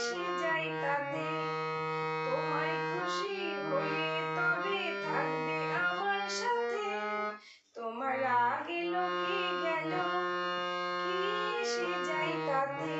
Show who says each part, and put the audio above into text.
Speaker 1: মিশে যাই তাতে। তোমায় খুশি হলে তবে থাকবে আমার সাথে। তোমার আগে লোকে গেল কি এসে যাই তাতে।